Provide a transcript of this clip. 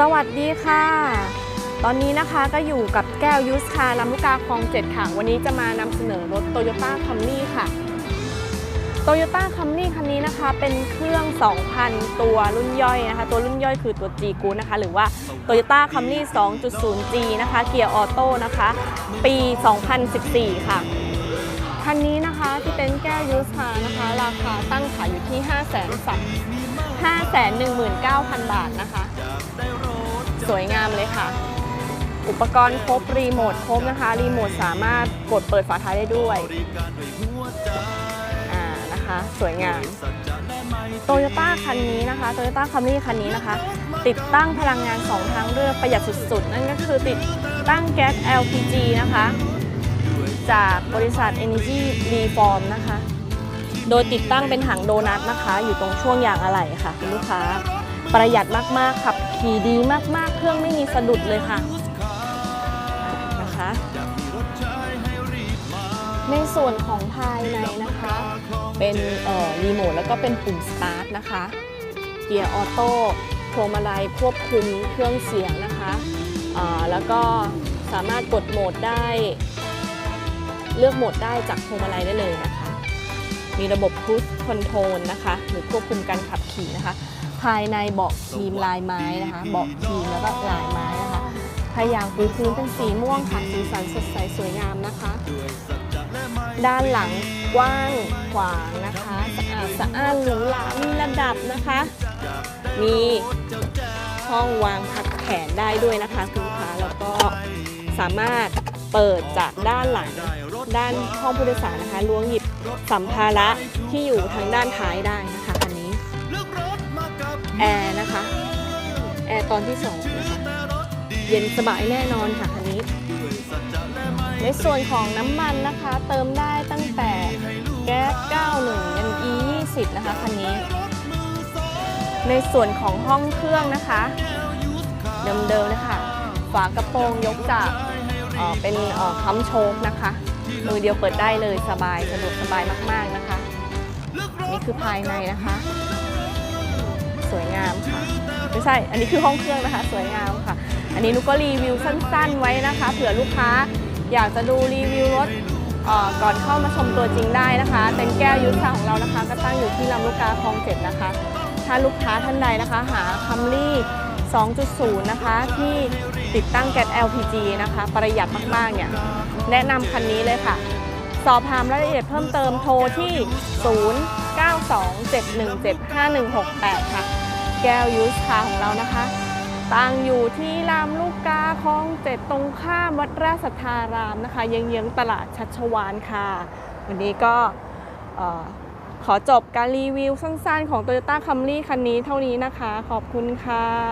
สวัสดีค่ะ ตอนนี้นะคะก็อยู่กับแก้วยูสคาลำลูกกาคลองเจ็ดค่ะ วันนี้จะมานำเสนอรถโตโยต้าคัมรี่ค่ะโตโยต้าคัมรี่คันนี้นะคะ เป็นเครื่อง 2,000 ตัวรุ่นย่อยนะคะ ตัวรุ่นย่อยคือตัว G กูนะคะ หรือว่า Toyota Camry 2.0G นะคะ เกียร์ออโต้นะคะ ปี 2014 ค่ะคันนี้นะคะที่เป็นแก้วยูสคานะคะ ราคาตั้งขายอยู่ที่5 0 0 0 0 0 519,000 บาทนะคะ สวยงามเลยค่ะ อุปกรณ์ครบรีโมทครบนะคะ รีโมทสามารถกดเปิดฝาท้ายได้ด้วยอ่านะคะ สวยงามโตโยต้าคันนี้นะคะโตโยต้าคัมรี่คันนี้นะคะ ติดตั้งพลังงาน 2 ทางเลือกประหยัดสุดๆ นั่นก็คือติดตั้งแก๊ส LPG นะคะ จากบริษัท Energy Reform นะคะ โดยติดตั้งเป็นถังโดนัทนะคะ อยู่ตรงช่วงยางอะไหล่ค่ะคุณลูกค้า ประหยัดมากๆขับ ขี่ดีมากๆ เครื่องไม่มีสะดุดเลยค่ะนะคะในส่วนของภายในนะคะ เป็นเอ่อรีโมทแล้วก็เป็นปุ่มสตาร์ทนะคะ เกียร์ออโต้พวงมาลัยควบคุมเครื่องเสียงนะคะเอ่อแล้วก็สามารถกดโหมดได้ เลือกโหมดได้จากพวงมาลัยได้เลยนะคะ มีระบบ Cruise Control นะคะ หรือควบคุมการขับขี่นะคะ ภายในเบาะครีมลายไม้นะคะ เบาะครีมแล้วก็ลายไม้นะคะพยางปูพื้นเป็นสีม่วงค่ะ สีสันสดใสสวยงามนะคะ ด้านหลังกว้างขวางนะคะ สะอาดสะอ้านหรูหรามีระดับนะคะ มีช่องวางพักแขนได้ด้วยนะคะคุณลูกค้าแล้วก็สามารถเปิดจากด้านหลังด้านห้องผู้โดยสารนะคะล้วงหยิบสัมภาระที่อยู่ทางด้านท้ายได้นะคะคันนี้ แอร์นะคะ แอร์ตอนที่สองนะคะเย็นสบายแน่นอนค่ะคันนี้ ในส่วนของน้ำมันนะคะ เติมได้ตั้งแต่แก๊ส 91 ยัน E 20 นะคะคันนี้ ในส่วนของห้องเครื่องนะคะ เดิมๆเลยค่ะ ฝากระโปรงยกจากเเป็นค้ำโชคนะคะ มือเดียวเปิดได้เลยสบายสะดวกสบายมาก ๆนะคะ นี่คือภายในนะคะ ไม่ใช่ อันนี้คือห้องเครื่องนะคะ สวยงามค่ะ อันนี้นุก็รีวิวสั้น ๆ ไว้นะคะ เผื่อลูกค้าอยากจะดูรีวิวรถก่อนเข้ามาชมตัวจริงได้นะคะ เต็นแก้วยุทธาของเรานะคะ ก็ตั้งอยู่ที่ลำลูกกาคลองเจ็ดนะคะ ถ้าลูกค้าท่านใดนะคะ หาคัมรี่ 2.0 นะคะ ที่ติดตั้งแก๊ส LPG นะคะ ประหยัดมาก ๆ เนี่ย แนะนำคันนี้เลยค่ะ สอบถามรายละเอียดเพิ่มเติมโทรที่ 0927175168 ค่ะ แก้วยูสคาของเรานะคะ ตั้งอยู่ที่ลามลูกกาคลองเจ็ดตรงข้ามวัดราชสัทธารามนะคะเยื้องๆตลาดชัชวานค่ะ วันนี้ก็ขอจบการรีวิวสั้นๆ ของ Toyota Camry คันนี้เท่านี้นะคะ ขอบคุณค่ะ